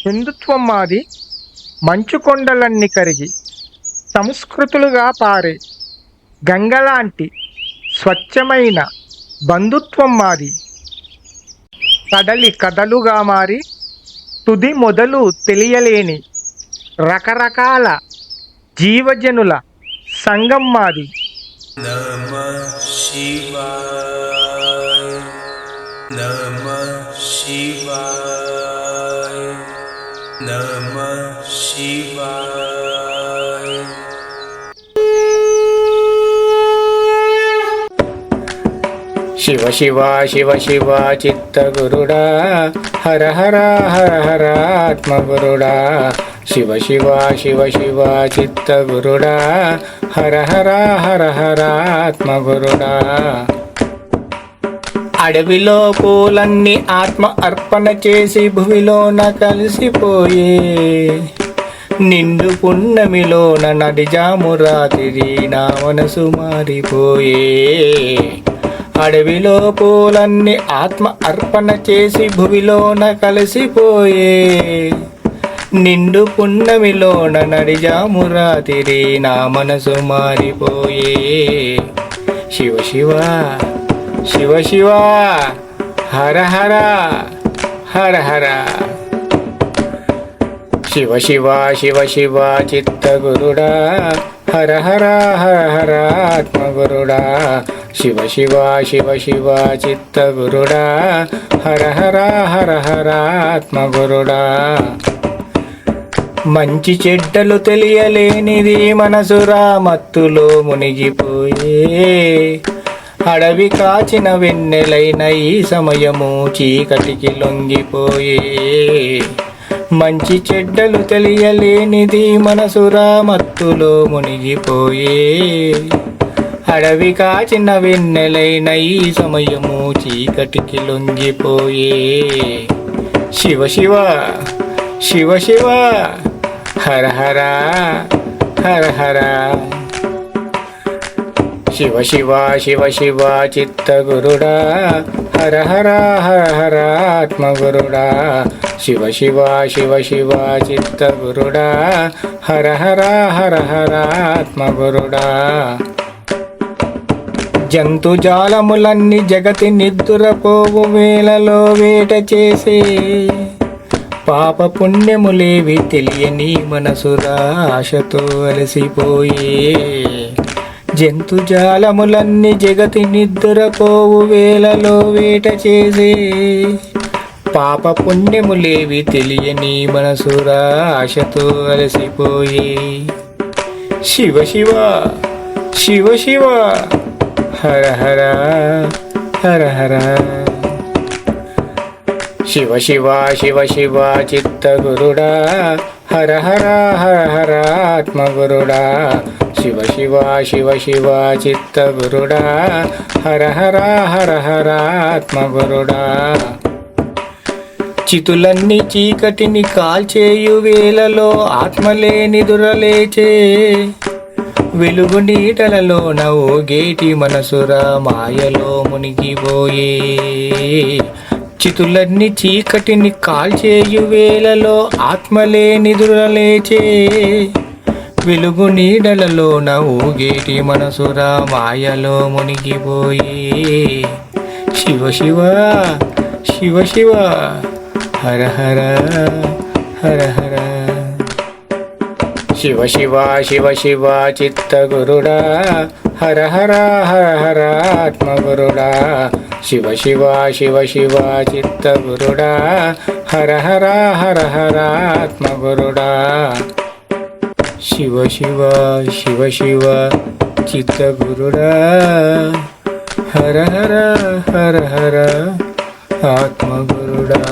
హిందుత్వం మాది మంచుకొండలన్నీ కరిగి సంస్కృతులుగా పారే గంగలాంటి స్వచ్ఛమైన బంధుత్వం మాది కడలి కథలుగా మారి తుది మొదలు తెలియలేని రకరకాల జీవజనుల సంఘం మాది శివా శివా శివ శివ శివ శివ చిత్తగురుడా హర హర హర హర ఆత్మగురుడా శివ శివ శివ శివ చిత్తగురుడా హర హర హర హర ఆత్మగురుడా అడవిలో పూలన్నీ ఆత్మ అర్పణ చేసి భూమిలోన కలిసిపోయే నిండు పున్నమిలోన నడిజాము రాత్రి నా మనసు మారిపోయే. అడవిలో పూలన్నీ ఆత్మ అర్పణ చేసి భువిలోన కలిసిపోయే. నిండు పున్నమిలోన నడిజాము రాత్రి నా మనసు మారిపోయే. శివ శివ శివ శివ హర హర హర హర. శివ శివ శివ శివ చిత్తగురుడా హర హర హర హర ఆత్మగురుడా. శివ శివ శివ శివ చిత్తగురుడా హర హర హర హర ఆత్మగురుడా. మంచి చెడ్డలు తెలియలేనిది మనసురా మత్తులో మునిగిపోయే. అడవి కాచిన వెన్నెలైన ఈ సమయము చీకటికి లొంగిపోయే. మంచి చెడ్డలు తెలియలేనిది మనసురా మత్తులో మునిగిపోయే. అడవి కాచిన వెన్నెలైన ఈ సమయము చీకటికి లొంగిపోయే. శివ శివ శివ శివ హర హర హర హర. శివ శివ శివ శివ చిత్తగురుడా హర హర హర హర ఆత్మగురుడా. శివ శివ శివ శివ చిత్తగురుడా హర హర హర హర ఆత్మగురుడా. జంతుజాలములన్నీ జగతి నిద్దురపోవు వేళలో వేట చేసే. పాప పుణ్యములేవి తెలియని మనసురా ఆశతో అలసిపోయే. జంతుజాలములన్నీ జగతి నిద్రపోవు వేలలో వేట చేసే. పాప పుణ్యములేవి తెలియని మనసురా ఆశతో అలసిపోయే. శివ శివ శివ శివ హర హర హర హర. శివ శివ శివ శివ చిత్తగురుడా హర హర హర హర ఆత్మగురుడా. శివ శివ శివ శివ చిత్తగురుడా. హర హర హర హర ఆత్మగురుడా. చితులన్నీ చీకటిని కాల్చేయు వేలలో ఆత్మలే నిదురలేచే వెలుగు నీటలలో నవ్వు గేటి మనసురా మాయలో మునిగిపోయే. చితులన్నీ చీకటిని కాల్చేయు వేలలో ఆత్మలే నిదురలేచే వెలుగు నీడలలో నవ్వుగేటి మనసురా మాయలో మునిగిపోయే. శివ శివ శివ శివ హర హర హర హర. శివ శివ శివ శివ చిత్తగురుడా. హర హర హర హర ఆత్మగురుడా. శివ శివ శివ శివ చిత్తగురుడా. హర హర హర హర ఆత్మగురుడా. శివ శివ శివ శివ చిత్తగురుడా. హర హర హర హర ఆత్మగురుడా.